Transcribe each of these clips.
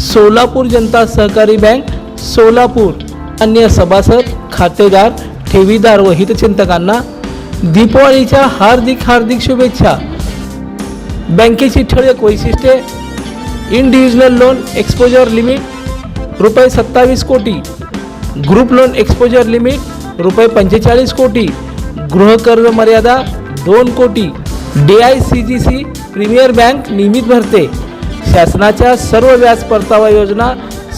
सोलापूर जनता सहकारी बँक सोलापूर अन्य सभासद खातेदार ठेवीदार व हितचिंतकांना दीपावलीच्या हार्दिक हार्दिक शुभेच्छा. बँकेची ठळक वैशिष्ट्ये इंडिव्हिज्युअल लोन एक्सपोजर लिमिट रुपये सत्तावीस कोटी. ग्रुप लोन एक्सपोजर लिमिट रुपये पंचेचाळीस कोटी. गृहकर्ज मर्यादा दोन कोटी. D I C G C premier bank नियमित भरते. शासनाच्या सर्व व्याज परतावा योजना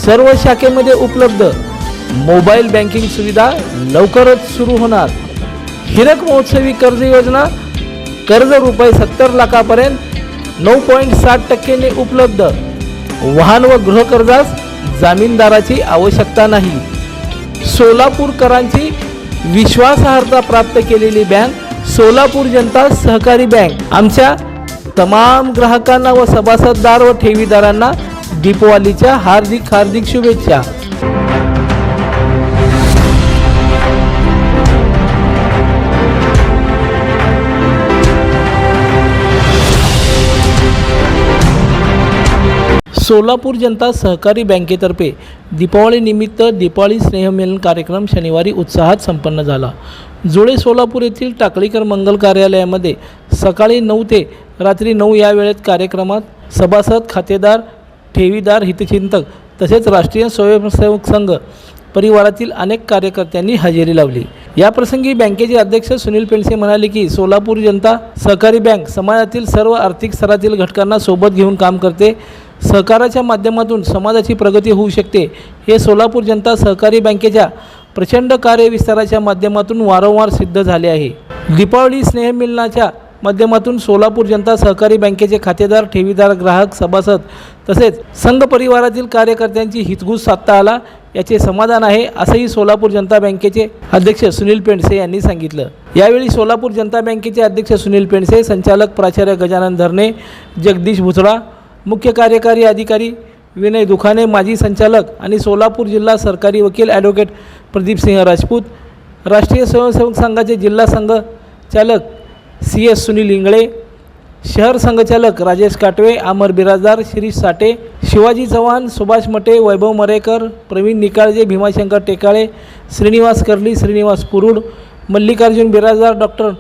सर्व शाखेमध्ये उपलब्ध. मोबाईल बँकिंग सुविधा लवकरच सुरू होणार. हिरक महोत्सवी कर्ज योजना कर्ज रुपये सत्तर लाखापर्यंत नऊ पॉईंट साठ टक्केने उपलब्ध. वाहन व गृहकर्जास जामीनदाराची आवश्यकता नाही. सोलापूरकरांची विश्वासार्हता प्राप्त केलेली बँक सोलापूर जनता सहकारी बँक. आमच्या तमाम ग्राहकांना व सभासददार व ठेवीदारांना दीपवालीच्या हार्दिक हार्दिक शुभेच्छा. सोलापूर जनता सहकारी बँकेतर्फे दीपावलीनिमित्त दीपावली स्नेहमिलन कार्यक्रम शनिवारी उत्साहात संपन्न झाला. जुळे सोलापूर येथील टाकळीकर मंगल कार्यालयामध्ये सकाळी नऊ ते रात्री नऊ या वेळेत कार्यक्रमात सभासद खातेदार ठेवीदार हितचिंतक तसेच राष्ट्रीय स्वयंसेवक संघ परिवारातील अनेक कार्यकर्त्यांनी हजेरी लावली. याप्रसंगी बँकेचे अध्यक्ष सुनील पेंडसे म्हणाले की सोलापूर जनता सहकारी बँक समाजातील सर्व आर्थिक स्तरातील घटकांना सोबत घेऊन काम करते. सहकाराच्या माध्यमातून समाजाची प्रगती होऊ शकते. हे सोलापूर जनता सहकारी बँकेच्या प्रचंड कार्यविस्ताराच्या माध्यमातून वारंवार सिद्ध झाले आहे. दीपावली स्नेहमिलनाच्या माध्यमातून सोलापूर जनता सहकारी बँकेचे खातेदार ठेवीदार ग्राहक सभासद तसेच संघ परिवारातील कार्यकर्त्यांची हितगुज साधता आला याचे समाधान आहे असंही सोलापूर जनता बँकेचे अध्यक्ष सुनील पेंडसे यांनी सांगितलं. यावेळी सोलापूर जनता बँकेचे अध्यक्ष सुनील पेंडसे संचालक प्राचार्य गजानन धरणे जगदीश भुतळा मुख्य कार्यकारी अधिकारी विनय दुखाने माजी संचालक आणि सोलापूर जिल्हा सरकारी वकील ॲडव्होकेट प्रदीपसिंह राजपूत राष्ट्रीय स्वयंसेवक संघाचे जिल्हा संघ चालक सी एस सुनील इंगळे शहर संघचालक राजेश काटवे अमर बिराजदार शिरीष साठे शिवाजी चव्हाण सुभाष मटे वैभव मरेकर प्रवीण निकाळजे भीमाशंकर टेकाळे श्रीनिवास कर्ली श्रीनिवास पुरुड मल्लिकार्जुन बिराजदार डॉक्टर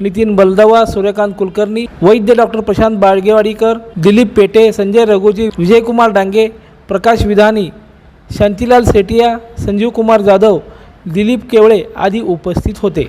नितीन बलदवा सूर्यकांत कुलकर्णी वैद्य डॉक्टर प्रशांत बाळगेवाडीकर दिलीप पेटे संजय रघुजी विजयकुमार डांगे प्रकाश विधानी शांतीलाल सेटिया संजीव कुमार जाधव दिलीप केवळे आदी उपस्थित होते.